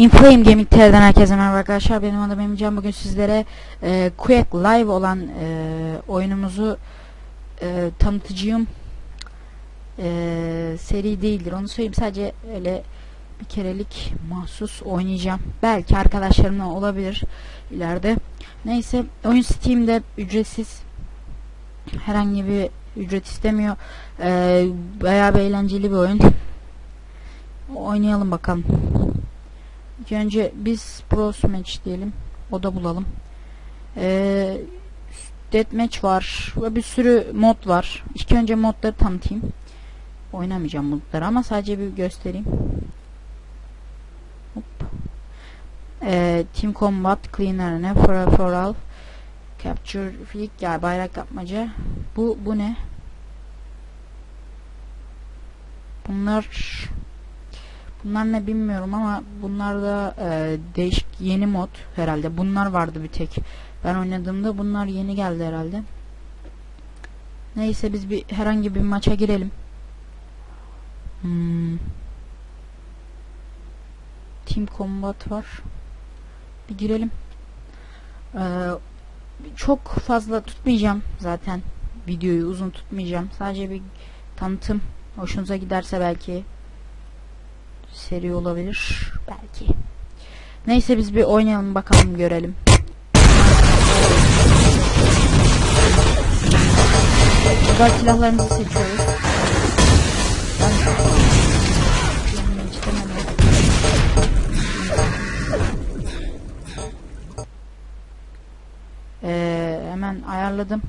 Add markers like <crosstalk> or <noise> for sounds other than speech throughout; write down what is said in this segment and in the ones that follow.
Inflame Gaming TR'den herkese merhaba arkadaşlar. Benim adım Emrecan. Bugün sizlere e, Quake Live olan e, oyunumuzu e, tanıtıcıyım. E, seri değildir onu söyleyeyim. Sadece öyle bir kerelik mahsus oynayacağım. Belki arkadaşlarımla olabilir ileride. Neyse oyun Steam'de ücretsiz. Herhangi bir ücret istemiyor. E, bayağı bir eğlenceli bir oyun. Oynayalım bakalım. İlk önce biz Bros Match diyelim. Oda bulalım. Ee, Deathmatch var. Ve bir sürü mod var. İlk önce modları tanıtayım. Oynamayacağım modları ama sadece bir göstereyim. Hop. Ee, Team Combat, Clean Arena, For, for All, Capture Flick, ya bayrak yapmaca. Bu, bu ne? Bunlar Bunlar ne bilmiyorum ama bunlar da e, değişik yeni mod herhalde. Bunlar vardı bir tek. Ben oynadığımda bunlar yeni geldi herhalde. Neyse biz bir herhangi bir maça girelim. Hmm. Team Combat var. Bir girelim. Ee, çok fazla tutmayacağım zaten. Videoyu uzun tutmayacağım. Sadece bir tanıtım. Hoşunuza giderse belki seri olabilir belki. Neyse biz bir oynayalım bakalım görelim. Burada silahlarımızı seçiyoruz. Ben. Ee, hemen ayarladım.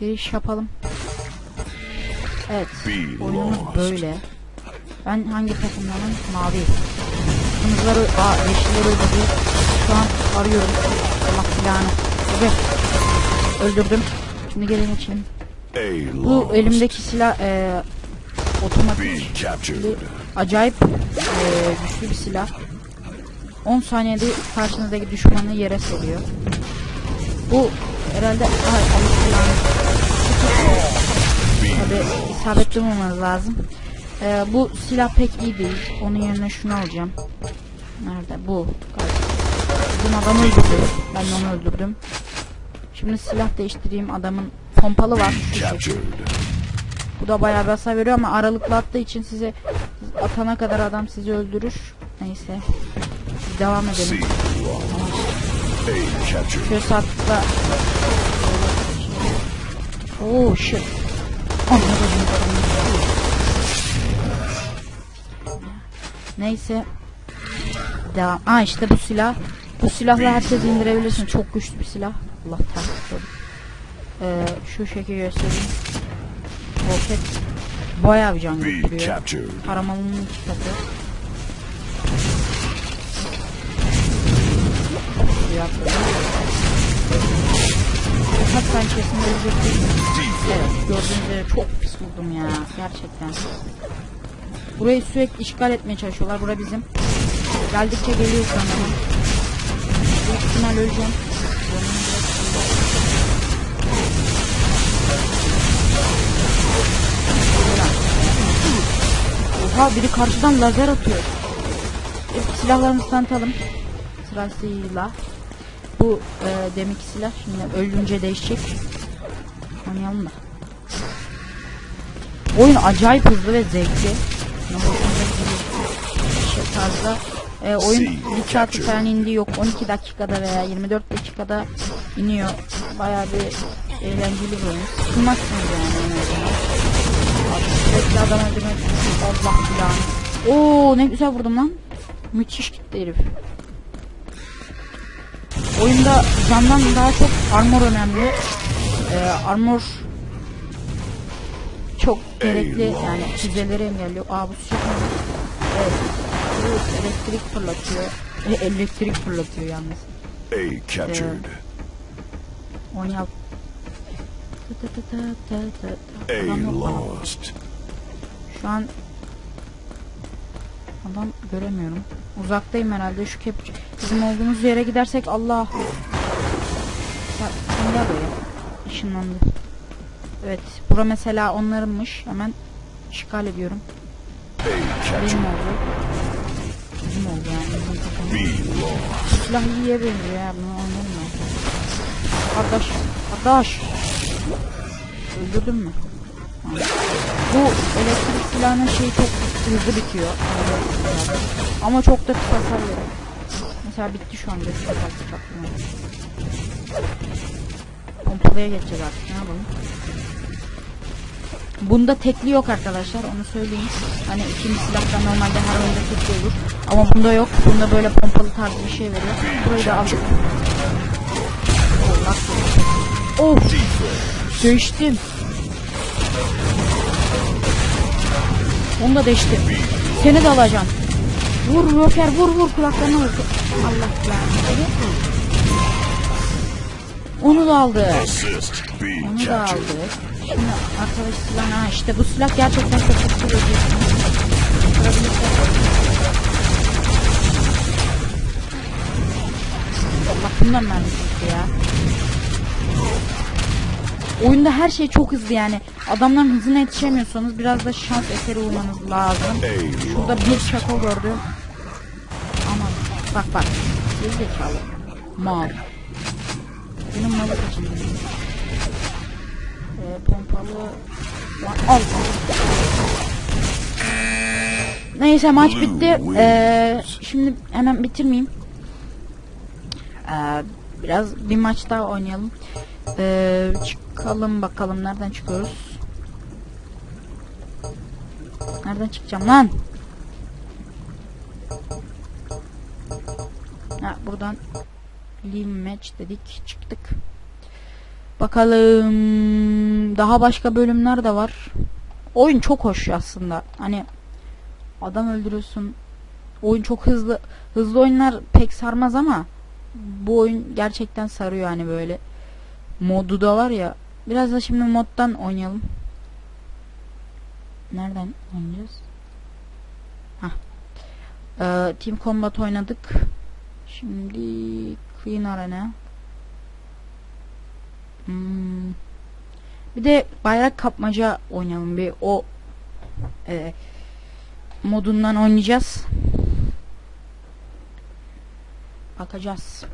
Giriş yapalım. Evet. Oyunumuz böyle. Ben hangi takımdanım? Mavi. Kırmızıları, aa yeşilleri öldürdü. Şu an arıyorum. Allah silahını. Evet. Öldürdüm. Şimdi gelin için. Bu elimdeki silah e, otomatik acayip e, güçlü bir silah. 10 saniyede karşınızdaki düşmanı yere seriyor. Bu herhalde ay Allah silahını. Tabi isabetli olmanız lazım. Ee, bu silah pek iyi değil. Onun yerine şunu alacağım. Nerede? Bu. Bizim adamı öldürdü. Ben de onu öldürdüm. Şimdi silah değiştireyim. Adamın pompalı var. Captured. Bu da bayağı bir hasar veriyor ama aralıklı attığı için size atana kadar adam sizi öldürür. Neyse. Biz devam edelim. Şöyle sağ tıkla. Oh shit. Neyse. Devam. Aa işte bu silah. Bu silahla herkes indirebilirsin. Çok güçlü bir silah. Allah tanrım. Ee, şu şekil göstereyim. Roket bayağı bir can götürüyor. captured. Karamalının iki katı. Kaç pençesinde ölecek değil mi? Evet gördüğünüz üzere çok pis vurdum ya gerçekten. Burayı sürekli işgal etmeye çalışıyorlar. Bura bizim. Geldikçe geliyor ama. Büyük ihtimal öleceğim. Oha biri karşıdan lazer atıyor. E, silahlarımızı tanıtalım. Sırasıyla. Bu e, deminki silah şimdi ölünce değişecek. Oynayalım da. Oyun acayip hızlı ve zevkli. Şey tarzda. E, oyun bir saat falan indiği yok. 12 dakikada veya 24 dakikada iniyor. Bayağı bir eğlenceli bir oyun. Sıkılmazsınız yani Sürekli adam öldürmek Allah silahını. Oo ne güzel vurdum lan. Müthiş gitti herif. Oyunda candan daha çok armor önemli. Ee, armor çok gerekli yani füzeleri engelliyor. Aa bu silah ne? Evet. Bu elektrik fırlatıyor. E, elektrik fırlatıyor yalnız. A captured. Tı tı tı. A lost. Şu an adam göremiyorum. Uzaktayım herhalde. Şu kep bizim olduğumuz yere gidersek Allah. Ya, sen gel buraya. Işınlandı. Evet. Bura mesela onlarınmış. Hemen işgal ediyorum. Benim oldu. Bizim oldu yani. Silah iyiye benziyor ya. Bunu oynarım ben. Kardeş. Kardeş. Öldürdün mü? Bu elektrik silahının şeyi çok hızlı bitiyor. Ama çok da kısa hasar veriyor. Mesela bitti şu an göster kalktı çaktım. Pompalıya geçeceğiz artık ne yapalım. Bunda tekli yok arkadaşlar onu söyleyeyim. Hani ikinci silahta normalde her oyunda tekli olur. Ama bunda yok. Bunda böyle pompalı tarzı bir şey veriyor. Burayı da aldık. Oh. Of! Değiştim. Onu da değiştim. Seni de alacağım. Vur Joker vur vur kulaklarına vur. Allah belanı. Onu da aldı. Onu da aldı. Şimdi arkadaş silah ha işte bu silah gerçekten çok kötü görüyorsunuz. Allah bundan mermisi ya. Oyunda her şey çok hızlı yani. Adamların hızına yetişemiyorsanız biraz da şans eseri vurmanız lazım. Şurada bir şako gördüm. Aman bak bak. Gerizekalı. Mal. Benim malı kaçırdım. Ee, pompalı. Lan Al. Neyse maç bitti. Ee, şimdi hemen bitirmeyeyim. Ee, biraz bir maç daha oynayalım. Ee, çıkalım bakalım nereden çıkıyoruz. Nereden çıkacağım lan? Ha buradan Leave match dedik çıktık. Bakalım daha başka bölümler de var. Oyun çok hoş aslında. Hani adam öldürüyorsun. Oyun çok hızlı. Hızlı oyunlar pek sarmaz ama bu oyun gerçekten sarıyor hani böyle. Modu da var ya. Biraz da şimdi moddan oynayalım. Nereden oynayacağız? Hah. Ee, Team Combat oynadık. Şimdi Queen Arena. Hmm. Bir de bayrak kapmaca oynayalım bir o e, modundan oynayacağız. Bakacağız.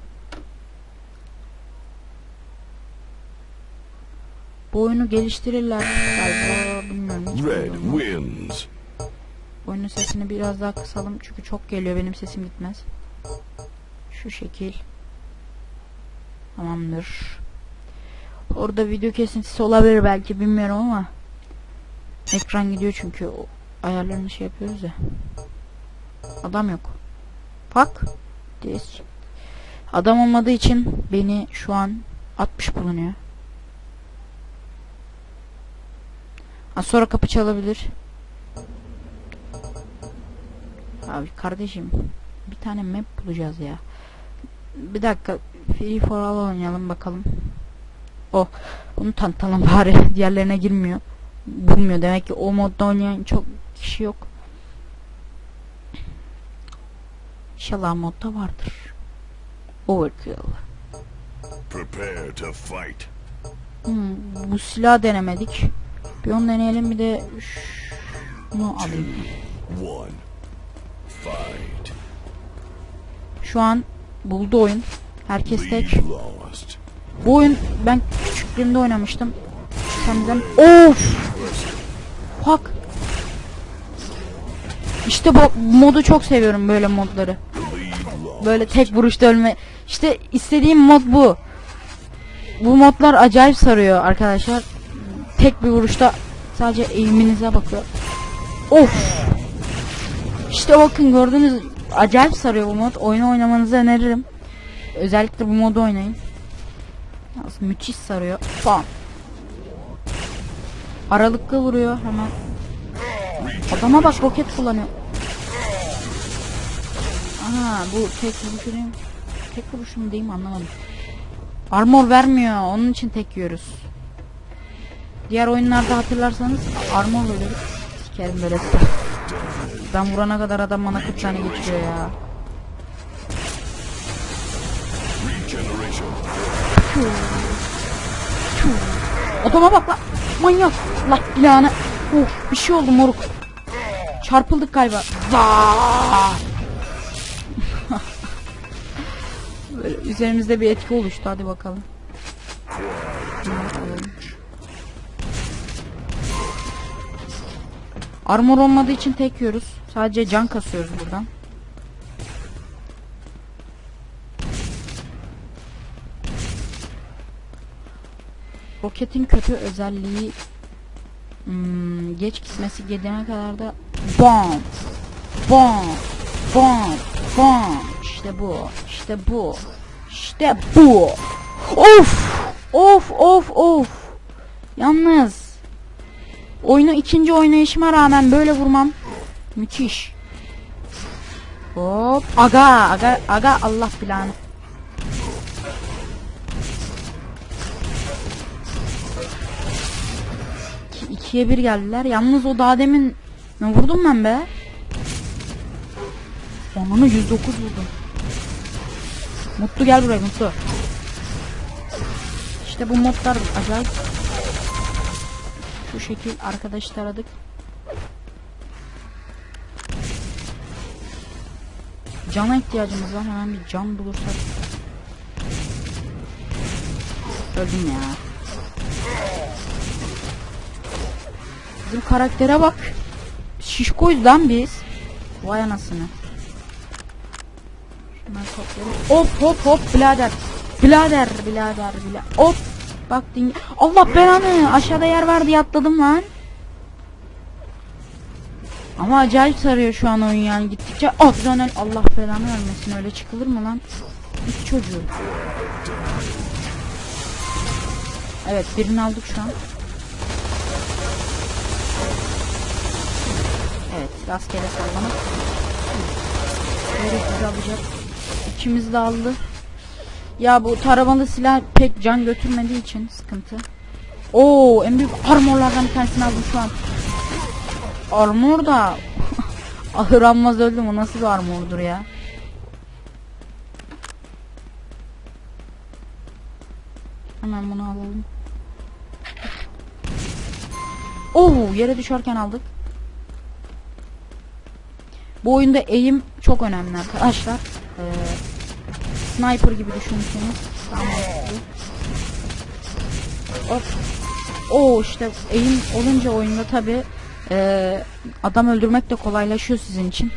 Bu oyunu geliştirirler galiba bilmiyorum. hiç Red wins. Oyunun sesini biraz daha kısalım çünkü çok geliyor benim sesim gitmez. Şu şekil. Tamamdır. Orada video kesintisi olabilir belki bilmiyorum ama ekran gidiyor çünkü o ayarlarını şey yapıyoruz ya. Adam yok. Bak. Adam olmadığı için beni şu an 60 bulunuyor. Az sonra kapı çalabilir. Abi kardeşim bir tane map bulacağız ya. Bir dakika Free for All oynayalım bakalım. O bunu tanıtalım <laughs> bari diğerlerine girmiyor. Bulmuyor demek ki o modda oynayan çok kişi yok. İnşallah modda vardır. Overkill. Prepare to fight. Hmm, bu silah denemedik. Bir onu deneyelim bir de şunu alayım. One. Fight. Şu an buldu oyun. Herkes tek. Bu oyun ben küçüklüğümde oynamıştım. Senden of! Fuck. İşte bu modu çok seviyorum böyle modları. Böyle tek vuruşta ölme. İşte istediğim mod bu. Bu modlar acayip sarıyor arkadaşlar. Tek bir vuruşta sadece eğiminize bakıyor. Of! İşte bakın gördünüz acayip sarıyor bu mod. Oyunu oynamanızı öneririm. Özellikle bu modu oynayın. Yalnız müthiş sarıyor. Bam. Aralıklı vuruyor hemen. Adama bak roket kullanıyor. Aha bu tek vuruşu değil mi? Tek vuruşu mu değil mi anlamadım. Armor vermiyor. Onun için tek yiyoruz. Diğer oyunlarda hatırlarsanız armor veriyorduk. Sikerim böyle. Ben vurana kadar adam bana 40 tane geçiyor ya. Adama bak lan. Manyak. Allah ilanı. Of bir şey oldu moruk. Çarpıldık galiba. <laughs> Böyle üzerimizde bir etki oluştu. Hadi bakalım. Armor olmadığı için tek yiyoruz. Sadece can kasıyoruz buradan. Roketin kötü özelliği hmm, geç gitmesi gidene kadar da bom bom bom bom işte bu işte bu işte bu of of of of yalnız oyunu ikinci oynayışıma rağmen böyle vurmam müthiş hop aga aga aga Allah planı İki- ikiye bir geldiler. Yalnız o daha demin ne vurdum ben be? Onunu 109 vurdum. Mutlu gel buraya Mutlu. İşte bu modlar acayip. Şu şekil arkadaş taradık. Cana ihtiyacımız var. Hemen bir can bulursak. Öldüm ya. Bizim karaktere bak. Şişkoyuz lan biz. Vay anasını. Hop hop hop birader. Birader birader birader. Hop. Bak ding. Allah belanı. Aşağıda yer var diye atladım lan. Ama acayip sarıyor şu an oyun yani gittikçe adrenal Allah belanı vermesin öyle çıkılır mı lan? İki çocuğu. Evet birini aldık şu an. Evet rastgele sallamak. Böyle bizi alacak. İkimiz de aldı. Ya bu taramalı silah pek can götürmediği için sıkıntı. Oo en büyük armorlardan bir tanesini aldım şu an. Armor da <laughs> ahır almaz öldüm o nasıl bir armordur ya. Hemen bunu alalım. Oo yere düşerken aldık. Bu oyunda eğim çok önemli arkadaşlar. Ee, sniper gibi düşünürseniz mantıklı. Hop. Oo işte eğim olunca oyunda tabi adam öldürmek de kolaylaşıyor sizin için.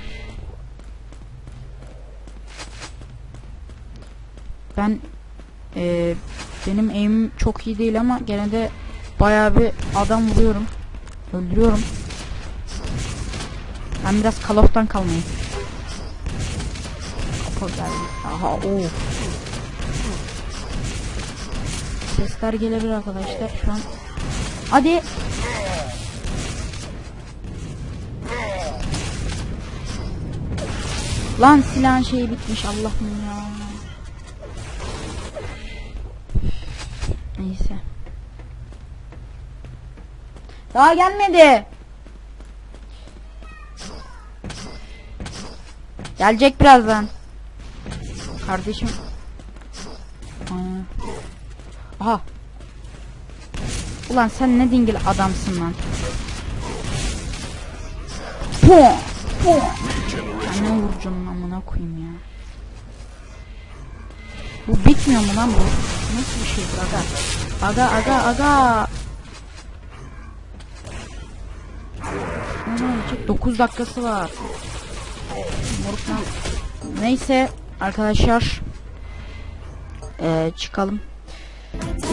Ben ee, benim eğimim çok iyi değil ama gene de bayağı bir adam vuruyorum. Öldürüyorum. Ben biraz Call of'tan kalmayayım. Geldi. Aha o. Sesler gelebilir arkadaşlar şu an. Hadi. Lan silahın şeyi bitmiş Allah'ım ya. Neyse. Daha gelmedi. Gelecek birazdan. Kardeşim. Aha. Ulan sen ne dingil adamsın lan. Pum. Pum. Ben ne vuracağım amına koyayım ya. Bu bitmiyor mu lan bu? Nasıl bir şey bu aga? Aga aga aga. Ne olacak? 9 dakikası var. Moruktan. Neyse arkadaşlar. Ee, çıkalım.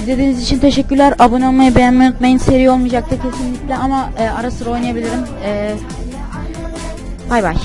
İzlediğiniz için teşekkürler. Abone olmayı beğenmeyi unutmayın. Seri olmayacaktı kesinlikle ama e, ara sıra oynayabilirim. E, bay bay.